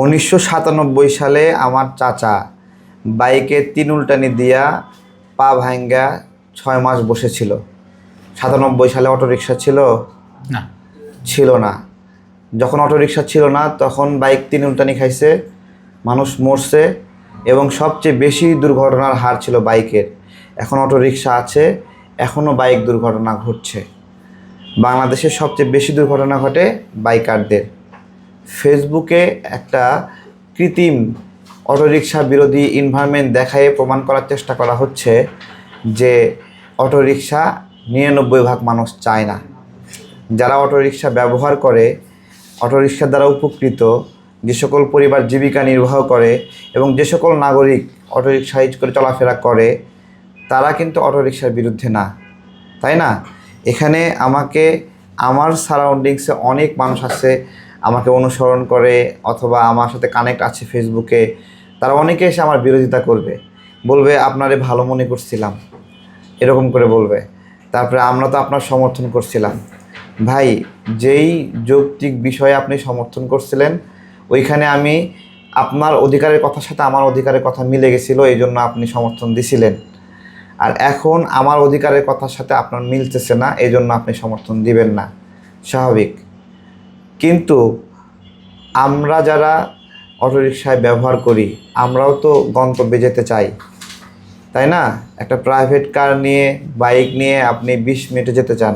উনিশশো সাতানব্বই সালে আমার চাচা বাইকে তিন উল্টানি দিয়া পা ভাঙ্গা ছয় মাস বসেছিল। সাতানব্বই সালে অটোরিকশা ছিল? না। ছিল না। যখন অটোরিকশা ছিল না তখন বাইক তিন উল্টানি খাইছে মানুষ মরছে এবং সবচেয়ে বেশি দুর্ঘটনার হার ছিল বাইকের। এখন অটোরিকশা আছে এখনও বাইক দুর্ঘটনা ঘটছে। বাংলাদেশে সবচেয়ে বেশি দুর্ঘটনা ঘটে বাইকারদের। ফেসবুকে একটা কৃত্রিম অটোরিকশা বিরোধী ইনভায়রনমেন্ট দেখায় প্রমাণ করার চেষ্টা করা হচ্ছে যে অটোরিকশা নিরানব্বই ভাগ মানুষ চায় না। যারা অটোরিকশা ব্যবহার করে অটোরিকশার দ্বারা উপকৃত, যে সকল পরিবার জীবিকা নির্বাহ করে এবং যে সকল নাগরিক অটোরিকশা ইউজ করে চলাফেরা করে, তারা কিন্তু অটোরিকশার বিরুদ্ধে না। তাই না? এখানে আমাকে, আমার সারাউন্ডিংসে অনেক মানুষ আছে আমাকে অনুসরণ করে অথবা আমার সাথে কানেক্ট আছে ফেসবুকে তারা অনেকে এসে আমার বিরোধিতা করবে। বলবে, আপনারে ভালো মনে করছিলাম। এরকম করে বলবে। তারপরে আমরা তো আপনার সমর্থন করছিলাম। ভাই, যেই যৌক্তিক বিষয়ে আপনি সমর্থন করছিলেন, ওইখানে আমি আপনার অধিকারের কথার সাথে আমার অধিকারের কথা মিলে গেছিল এই জন্য আপনি সমর্থন দিছিলেন। আর এখন আমার অধিকারের কথার সাথে আপনার মিলতেছে না এই জন্য আপনি সমর্থন দিবেন না। স্বাভাবিক। কিন্তু আমরা যারা অটোরিকশায় ব্যবহার করি, আমরাও তো গন্তব্যে যেতে চাই। তাই না? একটা প্রাইভেট কার নিয়ে বাইক নিয়ে আপনি বিশ মিনিটে যেতে চান।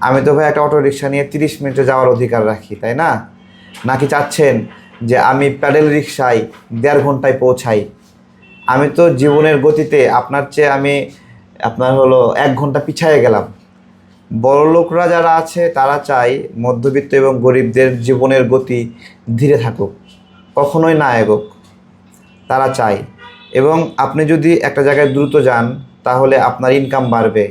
আমি তো ভাই একটা অটো রিক্সা নিয়ে তিরিশ মিনিটে যাওয়ার অধিকার রাখি, তাই না? নাকি চাচ্ছেন যে আমি প্যাডেল রিক্সায় দেড় ঘন্টায় পৌঁছাই? আমি তো জীবনের গতিতে আপনার চেয়ে আমি আপনার হলো এক ঘণ্টা পিছায়ে গেলাম। বড় লোকরা যারা আছে, তারা চায় মধ্যবিত্ত এবং গরিবদের জীবনের গতি ধীরে থাকুক, কখনোই না এগোক, তারা চায়। এবং আপনি যদি একটা জায়গায় দ্রুত যান, তাহলে আপনার ইনকাম বাড়বে,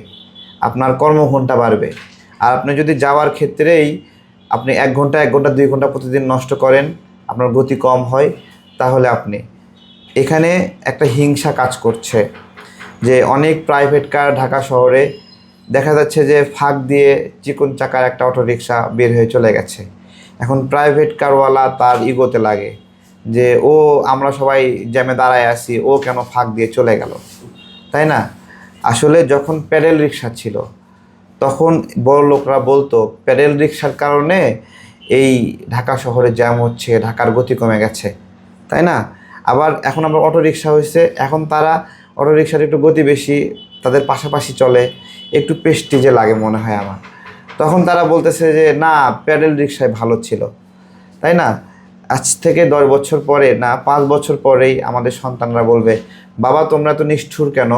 আপনার কর্মঘণ্টা বাড়বে। আর আপনি যদি যাওয়ার ক্ষেত্রেই আপনি এক ঘণ্টা এক ঘণ্টা, দুই ঘণ্টা প্রতিদিন নষ্ট করেন, আপনার গতি কম হয়, তাহলে আপনি। এখানে একটা হিংসা কাজ করছে যে অনেক প্রাইভেট কার ঢাকা শহরে দেখা যাচ্ছে যে ফাঁক দিয়ে চিকন চাকার একটা অটোরিকশা বের হয়ে চলে গেছে। এখন প্রাইভেট কারওয়ালা তার ইগোতে লাগে যে, ও, আমরা সবাই জ্যামে দাঁড়ায় আছি, ও কেন ফাঁক দিয়ে চলে গেল? তাই না? আসলে যখন প্যাডেল রিক্সা ছিল, তখন বড় লোকরা বলতো, প্যাডেল রিক্সার কারণে এই ঢাকা শহরে জ্যাম হচ্ছে, ঢাকার গতি কমে গেছে। তাই না? আবার এখন আবার অটো রিক্সা হয়েছে, এখন তারা অটো রিক্সার একটু গতি বেশি তাদের পাশাপাশি চলে, একটু পেস্টিজে লাগে মনে হয় আমার। তখন তারা বলতেছে যে, না, প্যাডেল রিক্সায় ভালো ছিল। তাই না? আজ থেকে দশ বছর পরে, না, পাঁচ বছর পরেই আমাদের সন্তানরা বলবে, বাবা, তোমরা তো নিষ্ঠুর কেন?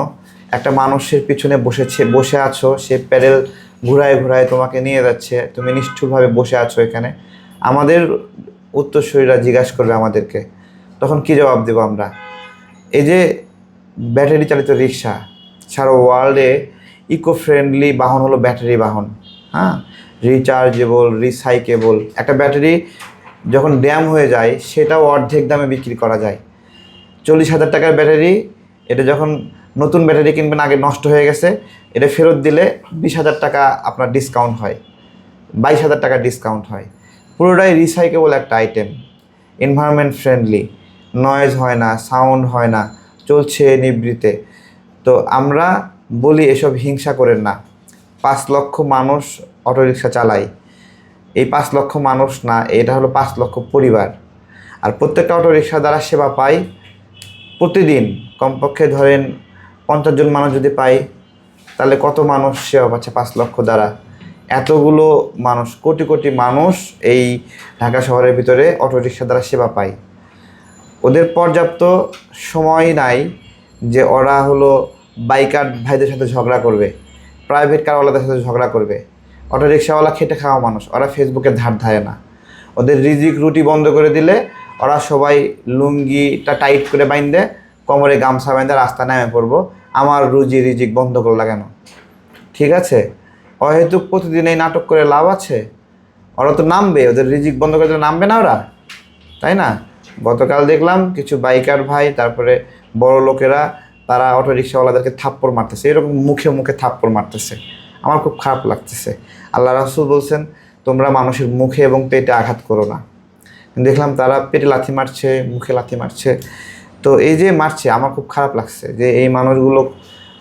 একটা মানুষের পিছনে বসেছে, বসে আছো, সে প্যাডেল ঘুরায় ঘুরায় তোমাকে নিয়ে যাচ্ছে, তুমি নিষ্ঠুরভাবে বসে আছো এখানে। আমাদের উত্তরসূরিরা জিজ্ঞাসা করবে আমাদেরকে, তখন কি জবাব দেবো আমরা? এই যে, ব্যাটারি চালিত রিক্সা সারা ওয়ার্ল্ডে ইকো ফ্রেন্ডলি বাহন হলো ব্যাটারি বাহন হ্যাঁ? রিচার্জেবল রিসাইকেবল একটা ব্যাটারি যখন ড্যাম হয়ে যায়, সেটাও অর্ধেক দামে বিক্রি করা যায়। চল্লিশ হাজার টাকার ব্যাটারি এটা যখন নতুন ব্যাটারি কিনবেন, আগে নষ্ট হয়ে গেছে, এটা ফেরত দিলে বিশ হাজার টাকা আপনার ডিসকাউন্ট হয়। বাইশ হাজার টাকা ডিসকাউন্ট হয়। পুরোটাই রিসাইকেবল একটা আইটেম এনভায়রনমেন্ট ফ্রেন্ডলি নয়েজ হয় না সাউন্ড হয় না, চলছে নিবৃতে। তো আমরা বলি এসব হিংসা করেন না। পাঁচ লক্ষ মানুষ অটোরিকশা চালায়। এই পাঁচ লক্ষ মানুষ না, এটা হলো পাঁচ লক্ষ পরিবার। আর প্রত্যেকটা অটোরিকশা দ্বারা সেবা পাই প্রতিদিন। কমপক্ষে ধরেন পঞ্চাশ জন মানুষ যদি পাই তাহলে কত মানুষ সেবা পাচ্ছে পাঁচ লক্ষ দ্বারা? এতগুলো মানুষ, কোটি কোটি মানুষ এই ঢাকা শহরের ভিতরে অটোরিকশা দ্বারা সেবা পায়। ওদের পর্যাপ্ত সময় নাই। যে ওরা হলো বাইকার ভাইদের সাথে ঝগড়া করবে প্রাইভেট কারওয়ালাদের সাথে ঝগড়া করবে। অটো রিক্সাওয়ালা খেটে খাওয়া মানুষ, ওরা ফেসবুকে ধার ধারে না। ওদের রিজিক রুটি বন্ধ করে দিলে ওরা সবাই লুঙ্গিটা টাইট করে বাইন্দে, কোমরে গামছা বাইন্দে রাস্তা নেমে পড়ব। আমার রুজি রিজিক বন্ধ করল কেন? ঠিক আছে? অহেতুক প্রতিদিন এই নাটক করে লাভ আছে? ওরা তো নামবে, ওদের রিজিক বন্ধ করে দিলে নামবে না ওরা? তাই না? গতকাল দেখলাম কিছু বাইকার ভাই, তারপরে বড় লোকেরা, তারা অটো রিক্সাওয়ালাদেরকে থাপ্পড় মারতেছে। এরকম মুখে মুখে থাপ্পড় মারতেছে। আমার খুব খারাপ লাগতেছে। আল্লাহ রাসুল বলছেন, তোমরা মানুষের মুখে এবং পেটে আঘাত করো না। দেখলাম তারা পেটে লাথি মারছে, মুখে লাথি মারছে। তো এই যে মারছে, আমার খুব খারাপ লাগছে যে এই মানুষগুলো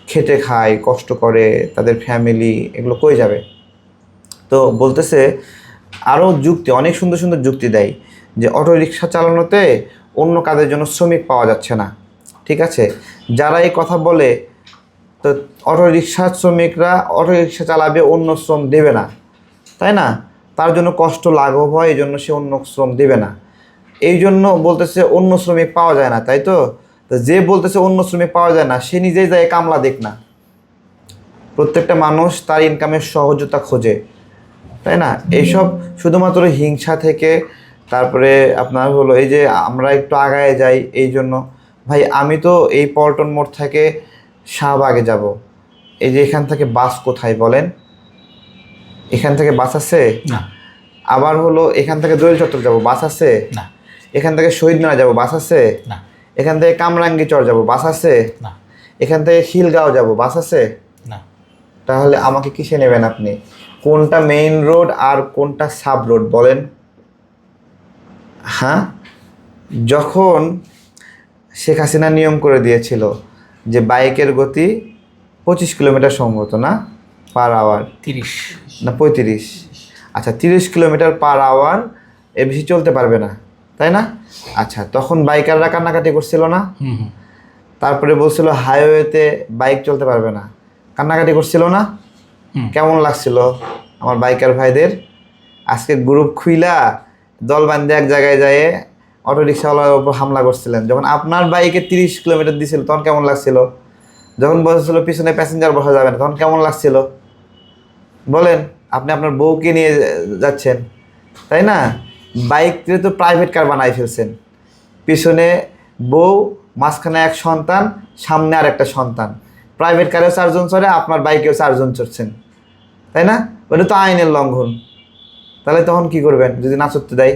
খেটে খায়, কষ্ট করে, তাদের ফ্যামিলি এগুলো কই যাবে? তো বলতেছে আরও যুক্তি, অনেক সুন্দর সুন্দর যুক্তি দেয় যে অটো রিক্সা চালানোতে অন্য কাজের জন্য শ্রমিক পাওয়া যাচ্ছে না। ঠিক আছে? যারা এই কথা বলে, তো অটো রিক্সা শ্রমিকরা অটো রিক্সা চালাবে, অন্য শ্রম দেবে না। তাই না? তার জন্য কষ্ট লাঘব হয়, এই জন্য সে অন্য শ্রম দেবে না। এই জন্য বলতেছে অন্য শ্রমিক পাওয়া যায় না, তাই তো? যে বলতেছে অন্য শ্রমিক পাওয়া যায় না, সে নিজেই যায় কামলা দেখ না। প্রত্যেকটা মানুষ তার ইনকামের সহজতা খোঁজে। তাই না? এইসব শুধুমাত্র হিংসা থেকে, তারপরে আপনার হলো এই যে আমরা একটু আগায় যাই, এই জন্য ভাই আমি তো এই পল্টন মোড় থেকে শাহবাগে যাব। এই যে এখান থেকে বাস কোথায় বলেন? এখান থেকে বাস আছে? না। আবার হলো এখান থেকে দোয়েল চত্বর যাব বাস আছে? না। এখান থেকে শহীদ মিনার যাব বাস আছে? না। এখান থেকে কামরাঙ্গি চর যাব বাস আছে? না। এখান থেকে খিলগাঁও যাব বাস আছে? না। তাহলে আমাকে কিসে নেবেন আপনি? কোনটা মেইন রোড আর কোনটা সাব রোড বলেন? হ্যাঁ? যখন শেখ হাসিনা নিয়ম করে দিয়েছিল যে বাইকের গতি পঁচিশ কিলোমিটার সম্ভবত না? পার আওয়ার তিরিশ। না পঁয়ত্রিশ। আচ্ছা তিরিশ কিলোমিটার পার আওয়ার এর বেশি চলতে পারবে না তাই না? আচ্ছা তখন বাইকাররা কান্নাকাটি করছিল না? তারপরে বলছিল হাইওয়েতে বাইক চলতে পারবে না। কান্নাকাটি করছিল না? কেমন লাগছিল আমার বাইকার ভাইদের? আজকে গ্রুপ খুইলা দল বান্ধে এক জায়গায় যায় অটো রিক্সাওয়ালার উপর হামলা করছিলেন। যখন আপনার বাইকে তিরিশ কিলোমিটার দিছিল, তখন কেমন লাগছিল? যখন বলছিল পিছনে প্যাসেঞ্জার বসা যাবে না, তখন কেমন লাগছিল? বলেন, আপনি আপনার বউকে নিয়ে যাচ্ছেন, তাই না? বাইক বাইককে তো প্রাইভেট কার বানাই ফেলছেন। পিছনে বউ, মাঝখানে এক সন্তান, সামনে আর একটা সন্তান প্রাইভেট কারেও চারজন চড়ে, আপনার বাইকেও চারজন চড়ছেন। তাই না? ওটা তো আইনের লঙ্ঘন। তাহলে তখন কি করবেন? যদি না চড়তে দেয়?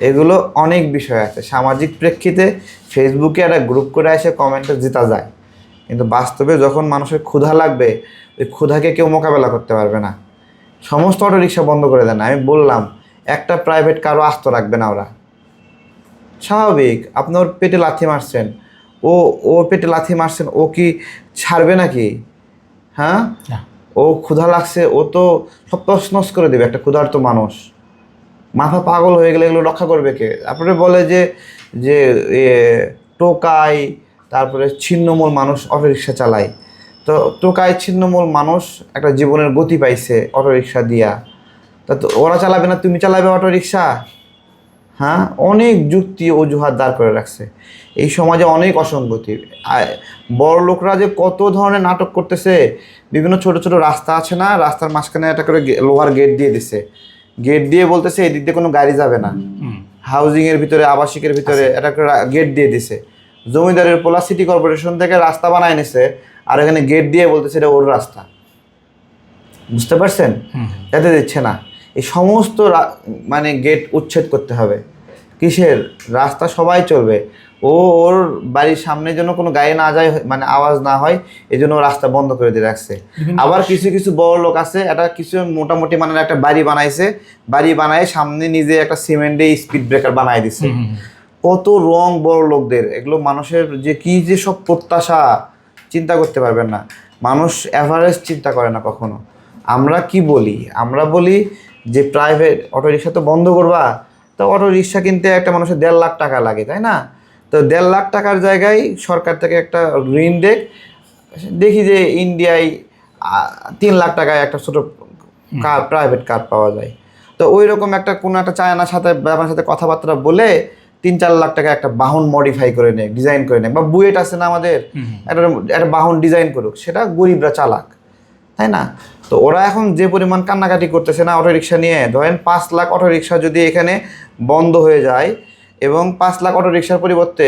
এগুলো অনেক বিষয় আছে। সামাজিক প্রেক্ষিতে ফেসবুকে একটা গ্রুপ করে এসে কমেন্টে জিতা যায়। কিন্তু বাস্তবে যখন মানুষের ক্ষুধা লাগবে ওই ক্ষুধাকে কেউ মোকাবেলা করতে পারবে না। সমস্ত অটো রিক্সা বন্ধ করে দেন। আমি বললাম একটা প্রাইভেট কারও আস্ত রাখবে না ওরা। স্বাভাবিক আপনি ওর পেটে লাথি মারছেন। ও ও পেটে লাথি মারছেন ও কি ছাড়বে নাকি? হ্যাঁ? ও ক্ষুধা লাগছে ও তো সব তছনছ করে দেবে একটা ক্ষুধার্ত মানুষ। মাথা পাগল হয়ে গেলে এগুলো রক্ষা করবে কে? তারপরে বলে যে যে টোকাই, তারপরে ছিন্নমূল মানুষ অটোরিকশা চালায়। তো টোকাই, ছিন্নমূল মানুষ একটা জীবনের গতি পাইছে অটোরিকশা দিয়া। তা তো ওরা চালাবে না, তুমি চালাবে অটোরিকশা? হ্যাঁ? অনেক যুক্তি অজুহাত দাঁড় করে রাখছে। এই সমাজে অনেক অসঙ্গতি। বড় লোকরা যে কত ধরনের নাটক করতেছে, বিভিন্ন ছোট ছোট রাস্তা আছে না, রাস্তার মাঝখানে একটা করে লোহার গেট দিয়ে দিছে। গেট দিয়ে বলতেছে এদিক দিয়ে কোনো গাড়ি যাবে না। হাউজিং এর ভিতরে আবাসিকের ভিতরে একটা করে গেট দিয়ে দিছে। জমিদারের পোলা সিটি কর্পোরেশন থেকে রাস্তা বানায় নিছে আর এখানে গেট দিয়ে বলতেছে এটা ওর রাস্তা। বুঝতে পারছেন? যাতে দিচ্ছে না। এই সমস্ত মানে গেট উচ্ছেদ করতে হবে। কিসের? রাস্তা সবাই চলবে। ও ওর বাড়ির সামনে যেন কোনো গায়ে না যায় মানে আওয়াজ না হয় এই জন্য রাস্তা বন্ধ করে দিয়ে রাখছে। আবার কিছু কিছু বড় লোক আছে এটা কিছু মোটামুটি মানে একটা বাড়ি বানাইছে বাড়ি বানায় সামনে নিজে একটা সিমেন্টে স্পিড ব্রেকার বানাই দিছে। কত রং বড় লোকদের এগুলো মানুষের যে কি যে সব প্রত্যাশা চিন্তা করতে পারবেন না। মানুষ অ্যাভারেজ চিন্তা করে না কখনো। আমরা কি বলি? আমরা বলি যে প্রাইভেট অটো রিক্সা তো বন্ধ করবা তো অটো রিক্সা কিনতে একটা মানুষের দেড় লাখ টাকা লাগে তাই না? তো দেড় লাখ টাকার জায়গায় সরকার থেকে একটা ঋণ দেখ। দেখি যে ইন্ডিয়ায় তিন লাখ টাকায় একটা ছোটো কার প্রাইভেট কার পাওয়া যায়। তো ওই রকম একটা কোনো একটা চায়নার সাথে ব্যাপারের সাথে কথাবার্তা বলে তিন চার লাখ টাকা একটা বাহন মডিফাই করে নেয় ডিজাইন করে নেয় বা বুয়েট আছে না আমাদের। একটা একটা বাহন ডিজাইন করুক সেটা গরিবরা চালাক তাই না? তো ওরা এখন যে পরিমাণ কান্নাকাটি করতেছে না অটোরিকশা নিয়ে ধরেন পাঁচ লাখ অটোরিকশা যদি এখানে বন্ধ হয়ে যায় এবং পাঁচ লাখ অটোরিকশার পরিবর্তে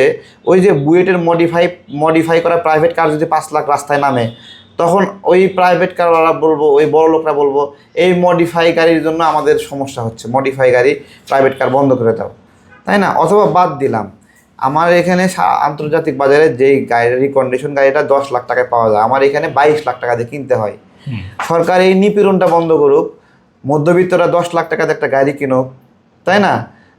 ওই যে বুয়েটের মডিফাই মডিফাই করা প্রাইভেট কার যদি পাঁচ লাখ রাস্তায় নামে তখন ওই প্রাইভেট কারওয়ালা বলব ওই বড় লোকরা বলব এই মডিফাই গাড়ির জন্য আমাদের সমস্যা হচ্ছে। মডিফাই গাড়ি প্রাইভেট কার বন্ধ করে দাও। তাই না? অথবা বাদ দিলাম। আমার এখানে আন্তর্জাতিক বাজারে যেই গাড়ির রিকন্ডিশন গাড়িটা দশ লাখ টাকায় পাওয়া যায় আমার এখানে বাইশ লাখ টাকা দিয়ে কিনতে হয়। সরকার এই নিপীড়নটা বন্ধ করুক মধ্যবিত্তরা দশ লাখ টাকাতে একটা গাড়ি কিনুক তাই না?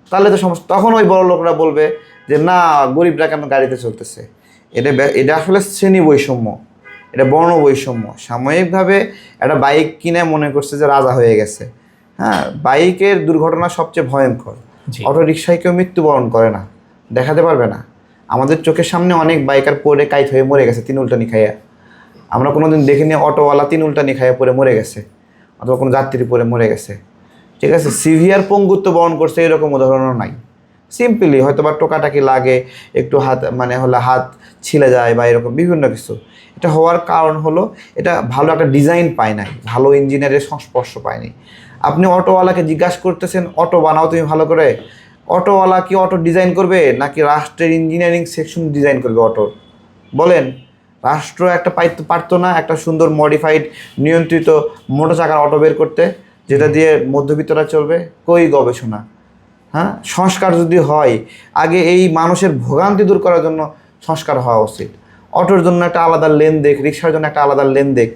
তাহলে তো সমস্যা। তখন ওই বড় লোকরা বলবে যে না গরিবরা কেন গাড়িতে চলতেছে? এটা এটা আসলে শ্রেণি বৈষম্য। এটা বর্ণ বৈষম্য। সাময়িকভাবে একটা বাইক কিনে মনে করছে যে রাজা হয়ে গেছে। হ্যাঁ বাইকের দুর্ঘটনা সবচেয়ে ভয়ঙ্কর। জি। অটো রিক্সায় কেউ মৃত্যুবরণ করে না। দেখাতে পারবে না। আমাদের চোখের সামনে অনেক বাইকার পড়ে কাইত হয়ে মরে গেছে তিন উল্টানি খাইয়া আমরা কোনোদিন দেখিনি অটোওয়ালা তিন উল্টানি খাইয়া পড়ে মরে গেছে। অথবা কোনো যাত্রী পড়ে মরে গেছে। ঠিক আছে? সিভিয়ার পঙ্গুত্ব বহন করছে এরকম উদাহরণও নাই। সিম্পলি হয়তো বা টোকাটাকি লাগে, একটু হাত মানে হলে হাত ছিলে যায় বা এরকম বিভিন্ন কিছু। এটা হওয়ার কারণ হলো, এটা ভালো একটা ডিজাইন পায় নাই, ভালো ইঞ্জিনিয়ারের সংস্পর্শ পায়নি আপনি অটোওয়ালাকে জিজ্ঞাসা করতেছেন, অটো বানাও তুমি ভালো করে। অটোওয়ালা কি অটো ডিজাইন করবে, নাকি রাষ্ট্রের ইঞ্জিনিয়ারিং সেকশন ডিজাইন করবে অটোর বলেন, রাষ্ট্র একটা পাইতে, পারতো না একটা সুন্দর মডিফাইড নিয়ন্ত্রিত মোটর চাকার অটো বের করতে। যেটা দিয়ে মধ্যবিত্তরা চলবে? কই গবেষণা? হ্যাঁ? সংস্কার যদি হয় আগে এই মানুষের ভোগান্তি দূর করার জন্য সংস্কার হওয়া উচিত। অটোর জন্য একটা আলাদা লেন দেখ রিক্সার জন্য একটা আলাদা লেন দেখ।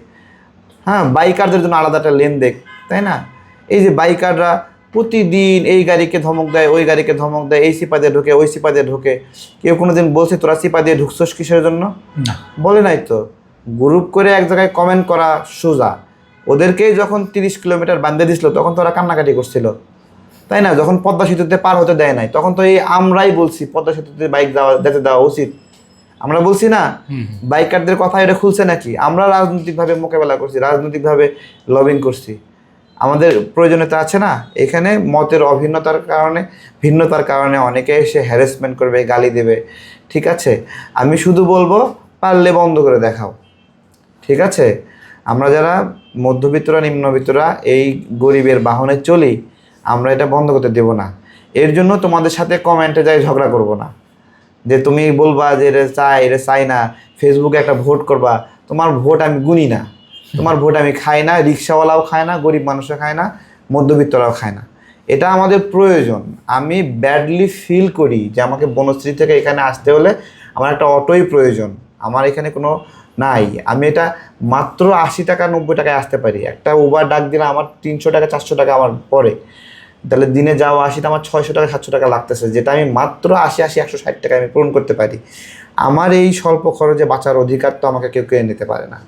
হ্যাঁ? বাইকারদের জন্য আলাদা একটা লেন দেখ তাই না? এই যে বাইকাররা প্রতিদিন এই গাড়িকে ধমক দেয় ওই গাড়িকে ধমক দেয় এই সিপা দিয়ে ঢোকে ওই সিপা দিয়ে ঢোকে। কেউ কোনো দিন বলছে তোরা সিপা দিয়ে ঢুকছোস কিসের জন্য? বলে নাই তো। গ্রুপ করে এক জায়গায় কমেন্ট করা সোজা। ওদেরকেই যখন তিরিশ কিলোমিটার বান্ধে দিছিল তখন তো ওরা কান্নাকাটি করছিল। তাই না? যখন পদ্মা সেতুতে পার হতে দেয় নাই তখন তো এই আমরাই বলছি পদ্মা সেতুতে বাইক যাওয়া যেতে দেওয়া উচিত। আমরা বলছি না বাইকারদের কথা এটা খুলছে নাকি? আমরা রাজনৈতিকভাবে মোকাবেলা করছি রাজনৈতিকভাবে লবিং করছি। আমাদের প্রয়োজনীয়তা আছে না? এখানে মতের অভিন্নতার কারণে ভিন্নতার কারণে অনেকে এসে হ্যারাসমেন্ট করবে গালি দেবে। ঠিক আছে? আমি শুধু বলব পারলে বন্ধ করে দেখাও। ঠিক আছে? আমরা যারা মধ্যবিত্তরা, নিম্নবিত্তরা এই গরিবের বাহনে চলি, আমরা এটা বন্ধ করতে দেব না। এর জন্য তোমাদের সাথে কমেন্টে যাই, ঝগড়া করব না। যে তুমি বলবা যে এটা চাই এটা চাই না ফেসবুকে একটা ভোট করবা, তোমার ভোট আমি গুনি না। তোমার ভোট আমি খাই না, রিক্সাওয়ালাও খায় না, গরিব মানুষও খায় না, মধ্যবিত্তরাও খায় না। এটা আমাদের প্রয়োজন। আমি ব্যাডলি ফিল করি যে আমাকে বনশ্রী থেকে এখানে আসতে হলে আমার একটা অটোই প্রয়োজন। আমার এখানে কোনো নাই। আমি এটা মাত্র আশি টাকা, নব্বই টাকায় আসতে পারি। একটা উবার ডাক দিলে আমার তিনশো টাকা, চারশো টাকা আমার পরে তাহলে দিনে যাওয়া আসিতে আমার ছয়শো টাকা, সাতশো টাকা লাগতেছে। যেটা আমি মাত্র আশি আশি, একশো ষাট টাকা আমি পূরণ করতে পারি। আমার এই স্বল্প খরচে বাঁচার অধিকার তো আমাকে কেউ কেউ নিতে পারে না।